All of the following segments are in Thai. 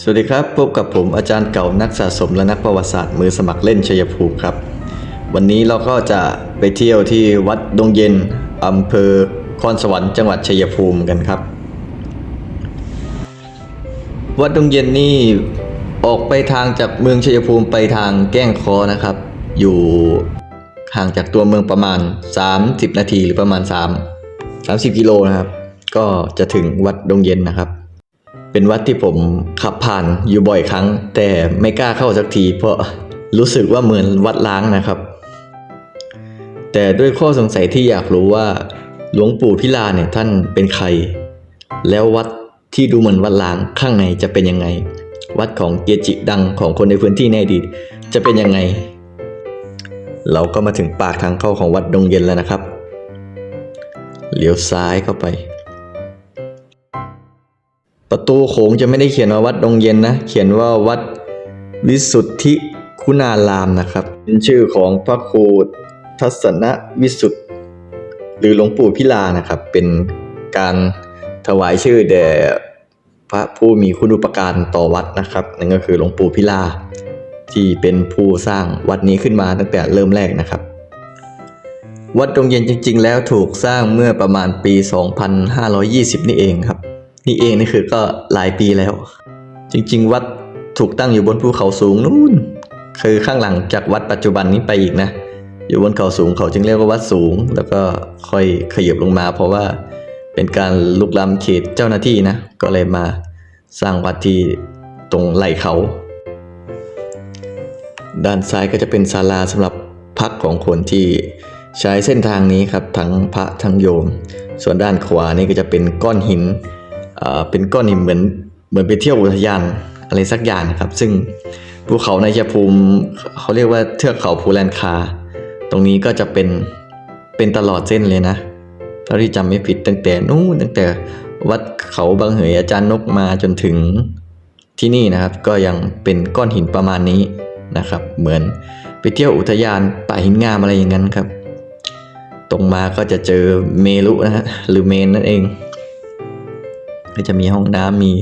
สวัสดีครับ พบกับผมอาจารย์เก่านักสะสมและนักประวัติศาสตร์มือสมัครเล่นชัยภูมิครับ วันนี้เราก็จะไปเที่ยวที่วัดดงเย็นอำเภอคอนสวรรค์จังหวัดชัยภูมิกันครับ วัดดงเย็นนี่ออกไปทางจากเมืองชัยภูมิไปทางแก้งคอนะครับ อยู่ห่างจากตัวเมืองประมาณ 30 นาทีหรือประมาณ 3 30 กิโลนะครับ ก็จะถึงวัดดงเย็นนะครับ เป็นวัดที่ผมขับผ่านอยู่บ่อยครั้ง แต่ไม่กล้าเข้าสักที เพราะรู้สึกว่าเหมือนวัดล้างนะครับ แต่ด้วยข้อสงสัยที่อยากรู้ว่า หลวงปู่พิลาเนี่ยท่านเป็นใคร แล้ววัดที่ดูเหมือนวัดล้างข้างในจะเป็นยังไง วัดของเกจิดังของคนในพื้นที่ในอดีตจะเป็นยังไง เราก็มาถึงปากทางเข้าของวัดดงเย็นแล้วนะครับเลี้ยวซ้ายเข้าไป ประตูโขงจะไม่ได้เขียนว่าวัดดงเย็นนะ เขียนว่าวัดวิสุทธิคุณารามนะครับ เป็นชื่อของพระครูทัศนวิสุทธิ์ หรือหลวงปู่พิลานะครับ เป็นการถวายชื่อแด่พระผู้มีคุณูปการต่อวัดนะครับนั่นก็คือหลวงปู่พิลาที่เป็นผู้สร้างวัดนี้ขึ้นมาตั้งแต่เริ่มแรกนะครับ วัดดงเย็นจริง ๆ แล้วถูกสร้างเมื่อประมาณปี 2520 นี่เองครับ นี่เองนี่คือก็หลายปีแล้ว จริง ๆ วัดถูกตั้งอยู่บนภูเขาสูงนู่น คือข้างหลังจากวัดปัจจุบันนี้ไปอีกนะ อยู่บนเขาสูงเขาจึงเรียกว่าวัดสูง แล้วก็ค่อยขยับลงมา เพราะว่าเป็นการลุกล้ำเขตเจ้าหน้าที่นะ ก็เลยมาสร้างวัดที่ตรงไหล่เขา ด้านซ้ายก็จะเป็นศาลาสำหรับพักของคนที่ใช้เส้นทางนี้ครับทั้งพระทั้งโยม ส่วนด้านขวานี่ก็จะเป็นก้อนหิน เป็นก้อนหินเหมือนเหมือนไปเที่ยวอุทยานอะไรสักอย่างนะครับ ซึ่งภูเขาในชัยภูมิเขาเรียกว่าเทือกเขาภูแลนคา ตรงนี้ก็จะเป็นเป็นตลอดเส้นเลยนะเท่าที่จำไม่ผิดตั้งแต่นู้นตั้งแต่วัดเขาบางเหยอาจารย์นกมาจนถึงที่นี่นะครับ ก็ยังเป็นก้อนหินประมาณนี้นะครับ เหมือนไปเที่ยวอุทยานป่าหินงามอะไรอย่างนั้นครับ ตรงมาก็จะเจอเมรุนะฮะหรือเมนนั่นเอง ก็จะมีห้องน้ำมี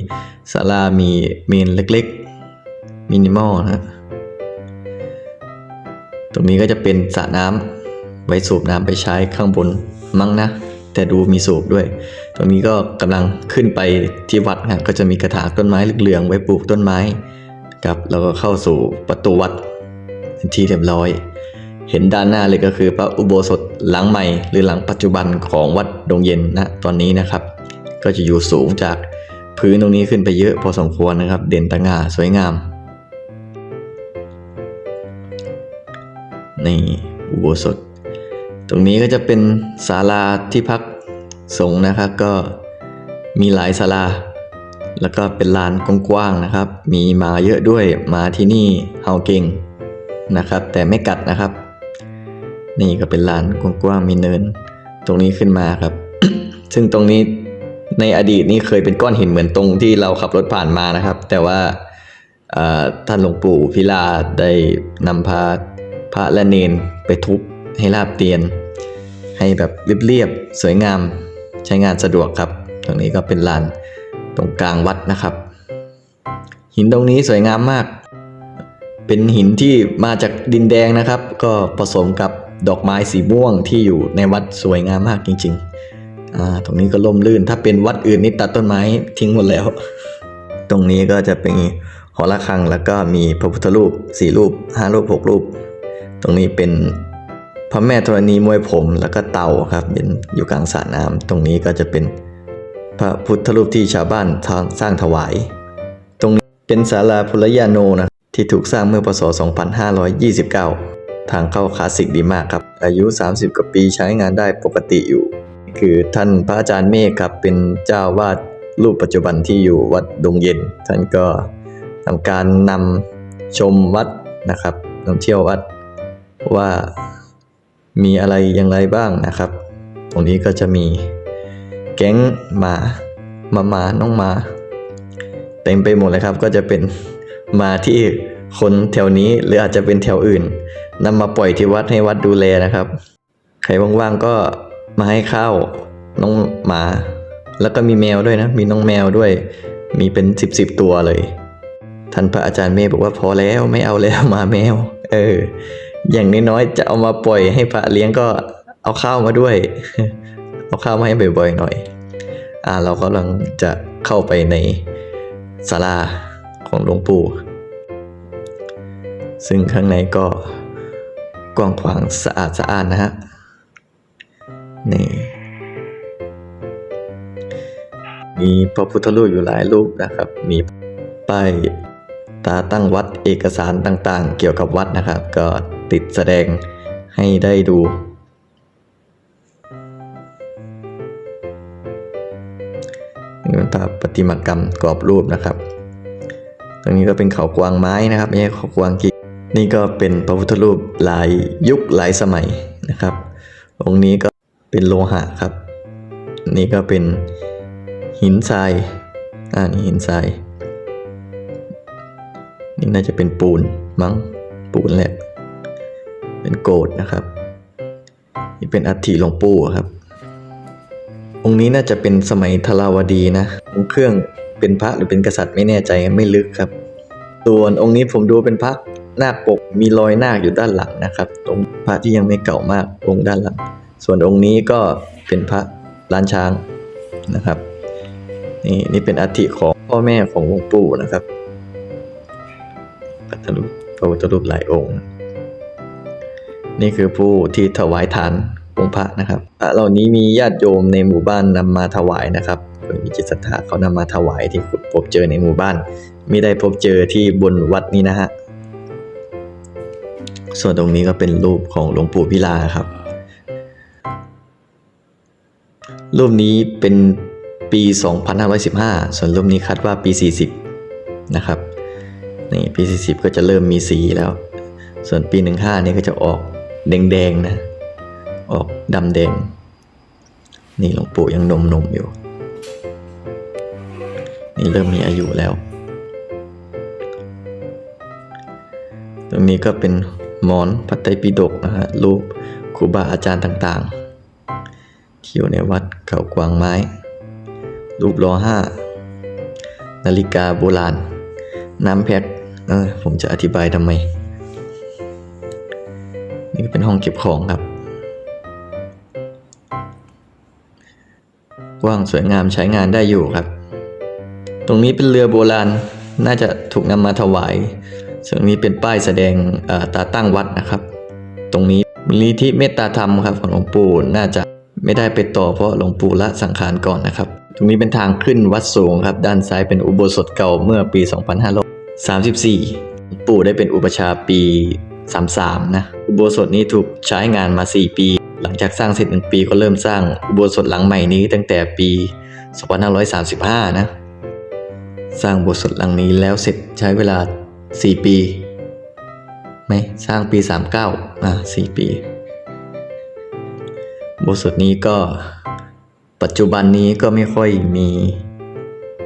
ศาลา มีเมนเล็กๆ มินิมอลนะ ตรงนี้ก็จะเป็นสระน้ำไว้สูบน้ำไปใช้ข้างบนมั้งนะ แต่ดูมีสูบด้วย ตรงนี้ก็กำลังขึ้นไปที่วัดนะก็จะมีกระถางต้นไม้เหลืองๆไว้ปลูกต้นไม้ครับแล้วก็เข้าสู่ประตูวัดเป็นที่เรียบร้อย เห็นด้านหน้าเลยก็คือพระอุโบสถหลังใหม่ หรือหลังปัจจุบันของวัดดงเย็นนะตอนนี้นะครับ ก็จะอยู่สูงจากพื้นตรงนี้ขึ้นไปเยอะพอสมควรนะครับ เด่นตะง่าสวยงาม นี่อุโบสถ ตรงนี้ก็จะเป็นศาลาที่พักสงฆ์นะครับก็มีหลายศาลา แล้วก็เป็นลานกว้างๆนะครับ มีหมาเยอะด้วยหมาที่นี่เห่าเก่งนะครับ แต่ไม่กัดนะครับ นี่ก็เป็นลานกว้างๆมีเนิน ตรงนี้ขึ้นมาครับ ซึ่งตรงนี้ ในอดีตนี่เคยเป็นก้อนหินเหมือนตรงที่เราขับรถผ่านมานะครับ แต่ว่าท่านหลวงปู่พิลาได้นำพาพระและเนนไปทุบให้ราบเตียน ให้แบบเรียบๆสวยงามใช้งานสะดวกครับ ตรงนี้ก็เป็นลานตรงกลางวัดนะครับ หินตรงนี้สวยงามมาก เป็นหินที่มาจากดินแดงนะครับ ก็ผสมกับดอกไม้สีม่วงที่อยู่ในวัดสวยงามมากจริง ๆ อ่าตรงนี้ก็ล่มลื่น ถ้าเป็นวัดอื่นนี่ตัดต้นไม้ทิ้งหมดแล้ว ตรงนี้ก็จะเป็นหอระฆังแล้วก็มีพระพุทธรูปสี่รูปห้ารูปหกรูป ตรงนี้เป็นพระแม่ธรณีมวยผมแล้วก็เต่าครับเป็นอยู่กลางสระน้ำตรงนี้ก็จะเป็นพระพุทธรูปที่ชาวบ้านสร้างถวาย ตรงนี้เป็นศาลาพุรยาโนนะที่ถูกสร้างเมื่อพศ 2529 ทางเข้าคลาสสิกดีมากครับ อายุ 30 กว่าปีใช้งานได้ปกติอยู่ คือท่านพระอาจารย์เมฆครับเป็นเจ้าวาดรูปปัจจุบันที่อยู่วัดดงเย็น ท่านก็ทำการนำชมวัดนะครับนำเที่ยววัดว่ามีอะไรอย่างไรบ้างนะครับ ตรงนี้ก็จะมีแก๊งหมามาหมาน้องหมาเต็มไปหมดเลยครับ ก็จะเป็นหมาที่คนแถวนี้หรืออาจจะเป็นแถวอื่นนำมาปล่อยที่วัดให้วัดดูแลนะครับ ใครว่างๆก็ มาให้ข้าวน้องหมา แล้วก็มีแมวด้วยนะ มีน้องแมวด้วย มีเป็นสิบสิบตัวเลย ท่านพระอาจารย์เมฆบอกว่าพอแล้วไม่เอาแล้วมาแมว เออ อย่างน้อยๆจะเอามาปล่อยให้พระเลี้ยงก็เอาข้าวมาด้วย เอาข้าวมาให้บ่อยๆหน่อย อ่า เรากำลังจะเข้าไปในศาลาของหลวงปู่ ซึ่งข้างในก็กว้างขวางสะอาดสะอาดนะฮะ นี่มีพระพุทธรูปอยู่หลายรูปนะครับ มีป้ายตาตั้งวัดเอกสารต่างๆ เกี่ยวกับวัดนะครับ ก็ติดแสดงให้ได้ดู นี่เป็นภาพประติมากรรมกรอบรูปนะครับ ตรงนี้ก็เป็นเขากวางไม้นะครับไม่ใช่เขากวางกิกนี่ก็เป็นพระพุทธรูปหลายยุคหลายสมัยนะครับ องค์นี้ก็ เป็นโลหะครับ นี่ก็เป็นหินทรายอ่านี่หินทราย นี่น่าจะเป็นปูนมั้งปูนแหละเป็นโกดนะครับ นี่เป็นอัฐิหลวงปู่ครับ องค์นี้น่าจะเป็นสมัยทราวดีนะองค์เครื่องเป็นพระหรือเป็นกษัตริย์ไม่แน่ใจไม่ลึกครับ ส่วนองค์นี้ผมดูเป็นพระนาคปกมีรอยนาคอยู่ด้านหลังนะครับ ตรงพระที่ยังไม่เก่ามากองค์ด้านหลัง ส่วนองค์นี้ก็เป็นพระล้านช้างนะครับ นี่นี่เป็นอัฐิของพ่อแม่ของหลวงปู่นะครับพระพุทธรูปพระพุทธรูปหลายองค์ นี่คือผู้ที่ถวายทานองค์พระนะครับพระเหล่านี้มีญาติโยมในหมู่บ้านนำมาถวายนะครับคนมีจิตศรัทธาเขานำมาถวายที่ขุดพบเจอในหมู่บ้าน ไม่ได้พบเจอที่บนวัดนี้นะฮะส่วนตรงนี้ก็เป็นรูปของหลวงปู่พิลาครับ รูปนี้เป็นปี 2515 ส่วนรูปนี้คาดว่าปี 40 นะครับ นี่ปี 40 ก็จะเริ่มมีสีแล้ว ส่วนปี 15 นี่ก็จะออกแดงๆนะ ออกดำแดง นี่หลวงปู่ยังหนมๆอยู่ นี่เริ่มมีอายุแล้ว ตรงนี้ก็เป็นหมอนพระไตรปิฎกนะฮะรูปครูบาอาจารย์ต่างๆ ที่อยู่ในวัดเขากวางไม้ รูปรอห้านาฬิกาโบราณ น้ำแพ็คเออผมจะอธิบายทำไม นี่เป็นห้องเก็บของครับ กว้างสวยงามใช้งานได้อยู่ครับ ตรงนี้เป็นเรือโบราณน่าจะถูกนำมาถวายส่วนนี้เป็นป้ายแสดงเอ่อตาตั้งวัดนะครับ ตรงนี้มูลนิธิเมตตาธรรมครับของหลวงปู่น่าจะ ไม่ได้ไปต่อเพราะหลวงปู่ละสังขารก่อนนะครับ ตรงนี้เป็นทางขึ้นวัดสูงครับ ด้านซ้ายเป็นอุโบสถเก่าเมื่อปี 2534 ปู่ได้เป็นอุปชาปี 33 นะ อุโบสถนี้ถูกใช้งานมา 4 ปี หลังจากสร้างเสร็จ 1 ปีก็เริ่มสร้างอุโบสถหลังใหม่นี้ตั้งแต่ปี 2535 นะ สร้างอุโบสถหลังนี้แล้วเสร็จใช้เวลา 4 ปีไหมสร้างปี 39 อะ4ปี อุโบสถนี้ก็ปัจจุบันนี้ก็ไม่ค่อยมี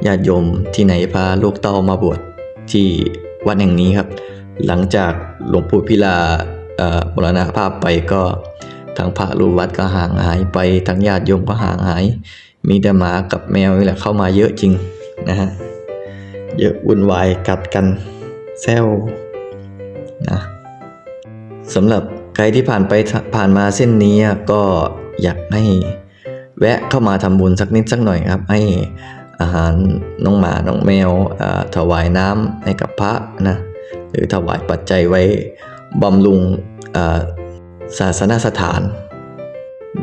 ญาติโยมที่ไหนพาลูกเต้ามาบวชที่วัดแห่งนี้ครับ หลังจากหลวงปู่พิลาเอ่อมรณภาพไปก็ทางพระลูกวัดก็ห่างหายไปทางญาติโยมก็ห่างหาย มีแต่หมากับแมวนี่แหละเข้ามาเยอะจริงนะฮะเยอะวุ่นวายกัดกันแซวนะสำหรับ ใครที่ผ่านไปผ่านมาเส้นนี้ก็อยากให้แวะเข้ามาทำบุญสักนิดสักหน่อยครับ ให้อาหารน้องหมา น้องแมวถวายน้ำให้กับพระนะหรือถวายปัจจัยไว้บำรุงาศาสนสถาน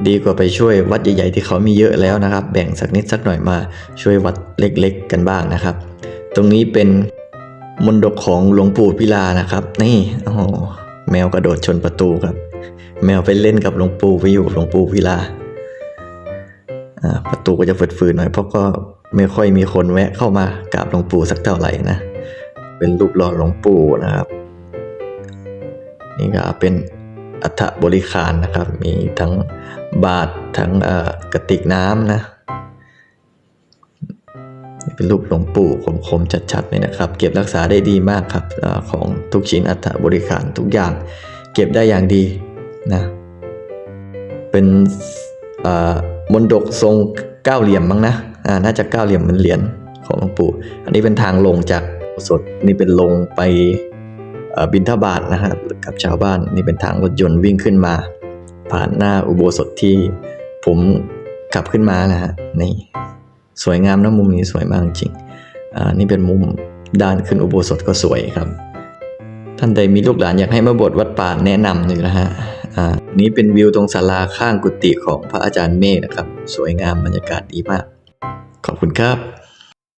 ดีกว่าไปช่วยวัดใหญ่ๆที่เขามีเยอะแล้วนะครับ แบ่งสักนิดสักหน่อยมาช่วยวัดเล็กๆกันบ้างนะครับ ตรงนี้เป็นมนดกของหลวงปู่พิลานะครับ นี่โอ้ แมวกระโดดชนประตูครับ แมวไปเล่นกับหลวงปู่ไปอยู่หลวงปู่พิลาประตูก็จะฝืดๆหน่อยเพราะก็ไม่ค่อยมีคนแวะเข้ามากราบหลวงปู่สักเท่าไหร่นะ เป็นรูปหล่อหลวงปู่นะครับ นี่ก็เป็นอัฐบริขารนะครับ มีทั้งบาททั้งกระติกน้ำนะ เป็นรูปหลวงปู่คมๆชัดๆเลยนะครับ เก็บรักษาได้ดีมากครับอของทุกชิ้นอัฐบริขารทุกอย่าง เก็บได้อย่างดีนะเป็นมนดกทรงเก้าเหลี่ยมมั้งนะน่าจะเก้าเหลี่ยมเหมือนเหรียญของหลวงปู่ อันนี้เป็นทางลงจากสดนี่เป็นลงไปบินทบาทนะฮะกับชาวบ้านนี่เป็นทางรถยนต์วิ่งขึ้นมา ผ่านหน้าอุโบสถที่ผมขับขึ้นมานะฮะนี่ สวยงามนะมุมนี้สวยมากจริงอ่านี่เป็นมุมด้านขึ้นอุโบสถก็สวยครับ ท่านใดมีลูกหลานอยากให้มาบวชวัดป่าแนะนำหนึ่งนะฮะอ่านี่เป็นวิวตรงศาลาข้างกุฏิของพระอาจารย์เมฆนะครับ สวยงามบรรยากาศดีมาก ขอบคุณครับ